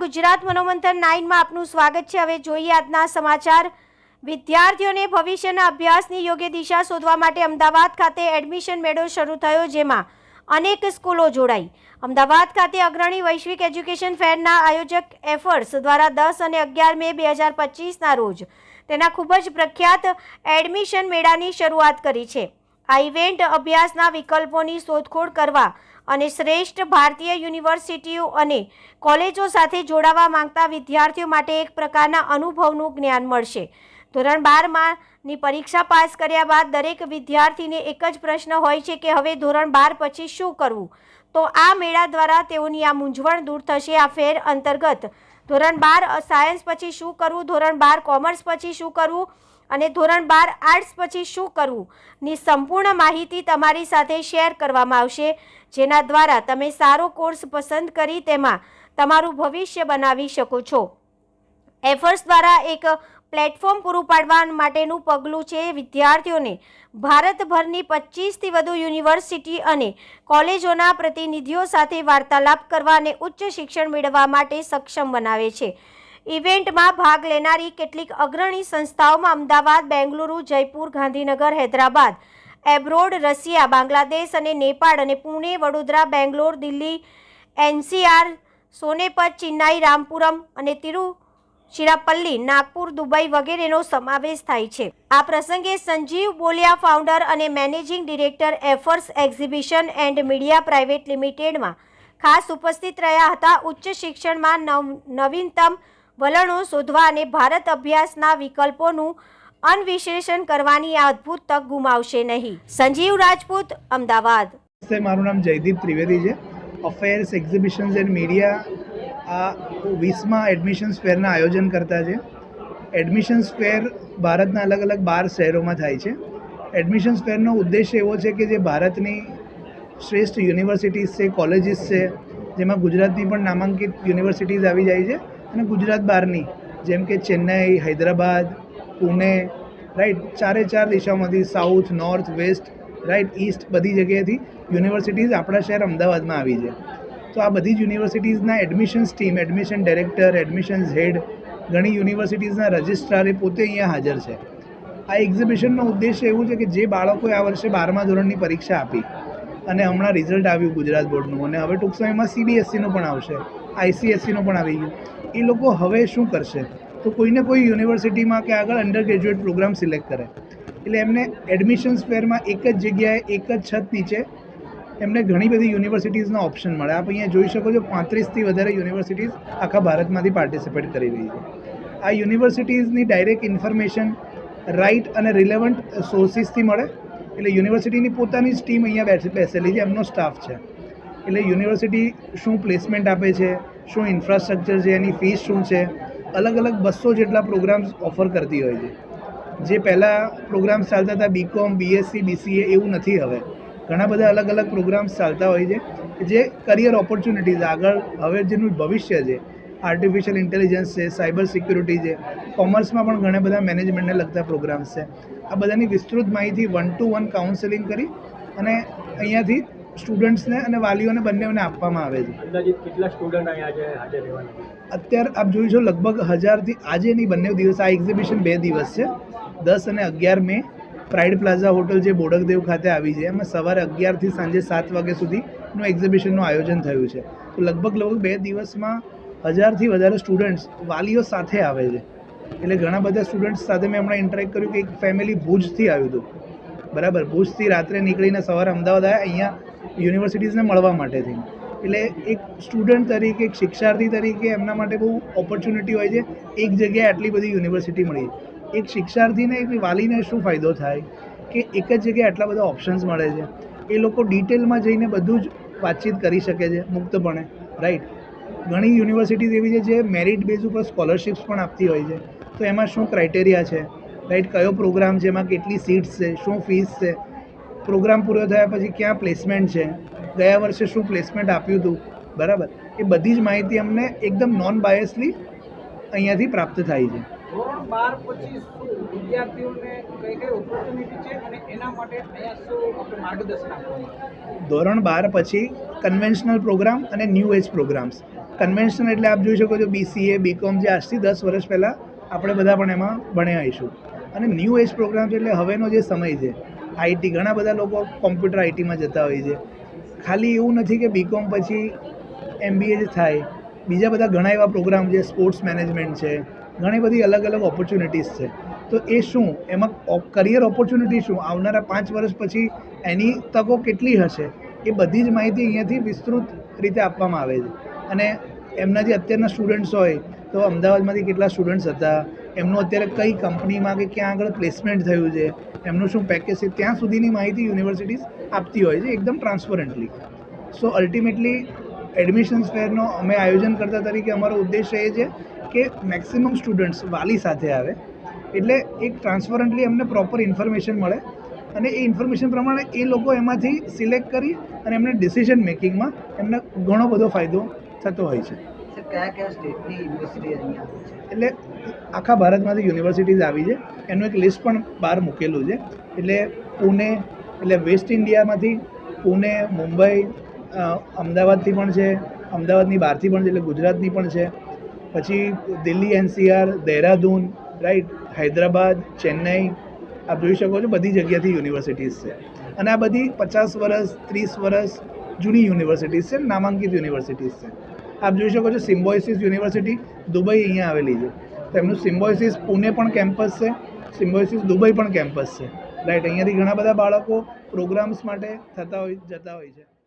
ગુજરાત મનોમંથન નાઇનમાં આપનું સ્વાગત છે. હવે જોઈએ આજના સમાચાર. વિદ્યાર્થીઓને ભવિષ્યના અભ્યાસની યોગ્ય દિશા શોધવા માટે અમદાવાદ ખાતે એડમિશન મેળો શરૂ થયો જેમાં અનેક સ્કૂલો જોડાઈ. અમદાવાદ ખાતે અગ્રણી વૈશ્વિક એજ્યુકેશન ફેરના આયોજક એફર્ટ્સ દ્વારા દસ અને અગિયાર મે બે હજાર પચીસના રોજ તેના ખૂબ જ પ્રખ્યાત એડમિશન મેળાની શરૂઆત કરી છે. આ ઇવેન્ટ અભ્યાસના વિકલ્પોની શોધખોળ કરવા અને શ્રેષ્ઠ ભારતીય યુનિવર્સિટીઓ અને કોલેજો સાથે જોડાવા માંગતા વિદ્યાર્થીઓ માટે એક પ્રકારના અનુભવનું જ્ઞાન મળશે. ધોરણ બારમાંની પરીક્ષા પાસ કર્યા બાદ દરેક વિદ્યાર્થીને એક જ પ્રશ્ન હોય છે કે હવે ધોરણ બાર પછી શું કરવું? તો આ મેળા દ્વારા તેઓની આ મૂંઝવણ દૂર થશે આ ફેર અંતર્ગત. ધોરણ બાર સાયન્સ પછી શું કરવું? ધોરણ બાર, કોમર્સ પછી શું કરવું? અને ધોરણ બાર આર્ટ્સ પછી શું કરવું? ની સંપૂર્ણ માહિતી તમારી સાથે શેર કરવામાં આવશે. જેના દ્વારા તમે સારો કોર્સ પસંદ કરી તેમાં તમારું ભવિષ્ય બનાવી શકો છો. એફર્ટ્સ દ્વારા એક પ્લેટફોર્મ પૂરું પાડવા માટેનું પગલું છે વિદ્યાર્થીઓને. ભારતભરની પચીસથી વધુ યુનિવર્સિટી અને કોલેજોના પ્રતિનિધિઓ સાથે વાર્તાલાપ કરવા અને ઉચ્ચ શિક્ષણ મેળવવા માટે સક્ષમ બનાવે છે. ઇવેન્ટમાં ભાગ લેનારી કેટલીક અગ્રણી સંસ્થાઓમાં અમદાવાદ, બેંગલુરુ, જયપુર, ગાંધીનગર, હૈદરાબાદ, એબ્રોડ, રશિયા, બાંગ્લાદેશ અને નેપાળ અને પુણે, વડોદરા, બેંગ્લોર, દિલ્હી, એનસીઆર સોનેપત ચેન્નાઈ, રામપુરમ અને તિરુચિરાપલ્લી, નાગપુર, દુબઈ વગેરેનો સમાવેશ થાય છે. આ પ્રસંગે સંજીવ બોલિયા, ફાઉન્ડર અને managing director affairs exhibition and media private લિમિટેડમાં ખાસ ઉપસ્થિત રહ્યા હતા. ઉચ્ચ શિક્ષણમાં નવ નવીનતમ વલણો શોધવા અને ભારત અભ્યાસના વિકલ્પોનું અન્વિશ્લેષણ કરવાની આ અદ્ભુત તક ગુમાવશે નહીં. સંજીવ રાજપૂત, અમદાવાદ. મારું નામ જયદીપ ત્રિવેદી છે. અફેર્સ એક્ઝિબિશન્સ એન્ડ મીડિયા આ વીસમાં એડમિશન્સ ફેરના આયોજન કરતા છે. એડમિશન્સ ફેર ભારતના અલગ અલગ બાર શહેરોમાં થાય છે. એડમિશન્સ ફેરનો ઉદ્દેશ્ય એવો છે કે જે ભારતની શ્રેષ્ઠ યુનિવર્સિટીઝ છે, કોલેજીસ છે, જેમાં ગુજરાતની પણ નામાંકિત યુનિવર્સિટીઝ આવી જાય છે. અને ગુજરાત બહારની, જેમ કે ચેન્નઈ, હૈદરાબાદ, પુણે રાઈટ ચારે ચાર દિશામાંથી south north west right east બધી જગ્યાએથી યુનિવર્સિટીઝ આપણા શહેર અમદાવાદમાં આવી છે. તો આ બધી જ યુનિવર્સિટીઝના admissions team admission director admissions head ઘણી યુનિવર્સિટીઝના રજિસ્ટ્રારે પોતે અહીંયા હાજર છે. આ એક્ઝિબિશનનો ઉદ્દેશ્ય એવું છે કે જે બાળકોએ આ વર્ષે બારમા ધોરણની પરીક્ષા આપી અને હમણાં રિઝલ્ટ આવ્યું ગુજરાત બોર્ડનું અને હવે ટૂંક સમયમાં સીબીએસસીનું પણ આવશે. આઈસીએસસીનું પણ આવી ગયું. એ લોકો હવે શું કરશે? તો કોઈને કોઈ યુનિવર્સિટીમાં કે આગળ અંડર ગ્રેજ્યુએટ પ્રોગ્રામ સિલેક્ટ કરે. એટલે એમને એડમિશન્સ ફેરમાં એક જ જગ્યાએ એક જ છત નીચે એમને ઘણી બધી યુનિવર્સિટીઝના ઓપ્શન મળે. આપ અહીંયા જોઈ શકો છો પાંત્રીસથી વધારે યુનિવર્સિટીઝ આખા ભારતમાંથી પાર્ટિસિપેટ કરી રહી છે. આ યુનિવર્સિટીઝની ડાયરેક્ટ ઇન્ફોર્મેશન રાઇટ અને રિલેવન્ટ સોર્સિસથી મળે. એટલે યુનિવર્સિટીની પોતાની જ ટીમ અહીંયા બેસેલી છે, એમનો સ્ટાફ છે. એટલે યુનિવર્સિટી શું પ્લેસમેન્ટ આપે છે? શું ઇન્ફ્રાસ્ટ્રક્ચર છે, એની ફીસ શું છે, અલગ અલગ બસો જેટલા પ્રોગ્રામ્સ ઓફર કરતી હોય છે. જે પહેલાં પ્રોગ્રામ્સ ચાલતા હતા બીકોમ બીએસસી બીસીએ એવું નથી હવે. ઘણા બધા અલગ અલગ પ્રોગ્રામ્સ ચાલતા હોય છે જે કરિયર ઓપોર્ચ્યુનિટીઝ આગળ હવે જેનું ભવિષ્ય છે આર્ટિફિશિયલ ઇન્ટેલિજન્સ છે સાયબર સિક્યુરિટી છે કોમર્સમાં પણ ઘણા બધા મેનેજમેન્ટને લગતા પ્રોગ્રામ્સ છે. આ બધાની વિસ્તૃત માહિતી વન ટુ વન કાઉન્સેલિંગ કરી અને અહીંયાથી સ્ટુડન્ટ્સને અને વાલીઓને બંનેને આપવામાં આવે છે. અંદાજિત કેટલા સ્ટુડન્ટ અહીંયા આજે હાજર રહેવાના અત્યારે આપ જોઈ છો લગભગ હજારથી આજે નહીં બંને દિવસ આ એક્ઝિબિશન બે દિવસ છે. દસ અને અગિયાર મે પ્રાઇડ પ્લાઝા હોટલ જે બોડકદેવ ખાતે આવી છે એમાં સવારે અગિયારથી સાંજે સાત વાગ્યા સુધીનું એક્ઝિબિશનનું આયોજન થયું છે. તો લગભગ લગભગ બે દિવસમાં હજારથી વધારે સ્ટુડન્ટ્સ વાલીઓ સાથે આવે છે. એટલે ઘણા બધા સ્ટુડન્ટ્સ સાથે મેં હમણાં ઇન્ટરેક્ટ કર્યું કે એક ફેમિલી ભુજથી આવ્યું હતું. બરાબર ભુજથી રાત્રે નીકળીને સવારે અમદાવાદ આવ્યા અહીંયા યુનિવર્સિટીઝને મળવા માટેથી એટલે એક સ્ટુડન્ટ તરીકે, એક શિક્ષાર્થી તરીકે એમના માટે બહુ ઓપોર્ચ્યુનિટી હોય છે. એક જગ્યાએ આટલી બધી યુનિવર્સિટી મળી. એક શિક્ષાર્થીને એક વાલીને શું ફાયદો થાય? કે એક જ જગ્યાએ આટલા બધા ઓપ્શન્સ મળે છે. એ લોકો ડિટેલમાં જઈને બધું જ વાતચીત કરી શકે છે, મુક્તપણે રાઈટ ઘણી યુનિવર્સિટીઝ એવી છે જે મેરિટ બેઝ ઉપર સ્કોલરશિપ્સ પણ આપતી હોય છે. તો એમાં શું ક્રાઇટેરિયા છે? રાઈટ કયો પ્રોગ્રામ છે? એમાં કેટલી સીટ્સ છે? શું ફીસ છે? પ્રોગ્રામ પૂરો થયા પછી ક્યાં પ્લેસમેન્ટ છે? ગયા વર્ષે શું પ્લેસમેન્ટ આપ્યું હતું? બરાબર? એ બધી જ માહિતી અમને એકદમ નોન બાયસલી અહીંયાથી પ્રાપ્ત થાય છે. ધોરણ બાર પછી વિદ્યાર્થીઓને કઈ કઈ ઓપોર્ચ્યુનિટી છે અને એના માટે અહીંયા શું આપણે માર્ગદર્શન આપવાનું? ધોરણ બાર પછી કન્વેન્શનલ પ્રોગ્રામ અને ન્યૂ એજ પ્રોગ્રામ્સ કન્વેન્શન એટલે આપ જોઈ શકો છો બીસીએ બીકોમ જે આજથી દસ વર્ષ પહેલાં આપણે બધા પણ એમાં ભણ્યા આવીશું અને ન્યૂ એજ પ્રોગ્રામ છે એટલે હવેનો જે સમય છે આઈટી, ઘણા બધા લોકો કોમ્પ્યુટર આઈટીમાં જતા હોય છે. ખાલી એવું નથી કે બીકોમ પછી એમબીએ જ થાય. બીજા બધા ઘણા એવા પ્રોગ્રામ છે સ્પોર્ટ્સ મેનેજમેન્ટ છે. ઘણી બધી અલગ અલગ ઓપોર્ચ્યુનિટીઝ છે. તો એ શું? એમાં કરિયર ઓપોર્ચ્યુનિટી શું? આવનારા પાંચ વર્ષ પછી એની તકો કેટલી હશે? એ બધી જ માહિતી અહીંયાથી વિસ્તૃત રીતે આપવામાં આવે છે. અને એમના જે અત્યારના સ્ટુડન્ટ્સ હોય, તો અમદાવાદમાંથી કેટલા સ્ટુડન્ટ્સ હતા? એમનું અત્યારે કઈ કંપનીમાં કે ક્યાં આગળ પ્લેસમેન્ટ થયું છે, એમનું શું પેકેજ છે, ત્યાં સુધીની માહિતી યુનિવર્સિટીઝ આપતી હોય છે, એકદમ ટ્રાન્સપરન્ટલી સો અલ્ટિમેટલી એડમિશન્સ ફેરનો અમે આયોજન કરતા તરીકે અમારો ઉદ્દેશ્ય એ છે કે મેક્સિમમ સ્ટુડન્ટ્સ વાલી સાથે આવે, એટલે એક ટ્રાન્સપરન્ટલી અમને પ્રોપર ઇન્ફોર્મેશન મળે અને એ ઇન્ફોર્મેશન પ્રમાણે એ લોકો એમાંથી સિલેક્ટ કરી અને એમને ડિસિઝન મેકિંગમાં એમને ઘણો બધો ફાયદો થતો હોય છે. કયા કયા સ્ટેટની યુનિવર્સિટી અહીંયા એટલે આખા ભારતમાંથી યુનિવર્સિટીઝ આવી છે. એનું એક લિસ્ટ પણ બહાર મૂકેલું છે. એટલે પુણે, એટલે વેસ્ટ ઇન્ડિયામાંથી પુણે, મુંબઈ અમદાવાદથી પણ છે, અમદાવાદની બહારથી પણ છે, એટલે ગુજરાતની પણ છે. પછી દિલ્હી એનસીઆર, દહેરાદૂન, રાઈટ, હૈદરાબાદ, ચેન્નઈ, આપ જોઈ શકો છો બધી જગ્યાથી યુનિવર્સિટીઝ છે. અને આ બધી પચાસ વર્ષ, ત્રીસ વર્ષ જૂની યુનિવર્સિટીઝ છે, નામાંકિત યુનિવર્સિટીઝ છે. આપ જોઈ શકો છો સિમ્બોઇસિસ યુનિવર્સિટી દુબઈ અહીંયા આવેલી છે. તો એમનું સિમ્બોઇસિસ પુણે પણ કેમ્પસ છે સિમ્બોઇસિસ દુબઈ પણ કેમ્પસ છે. રાઈટ અહીંયાથી ઘણા બધા બાળકો પ્રોગ્રામ્સ માટે થતા હોય, જતા હોય છે.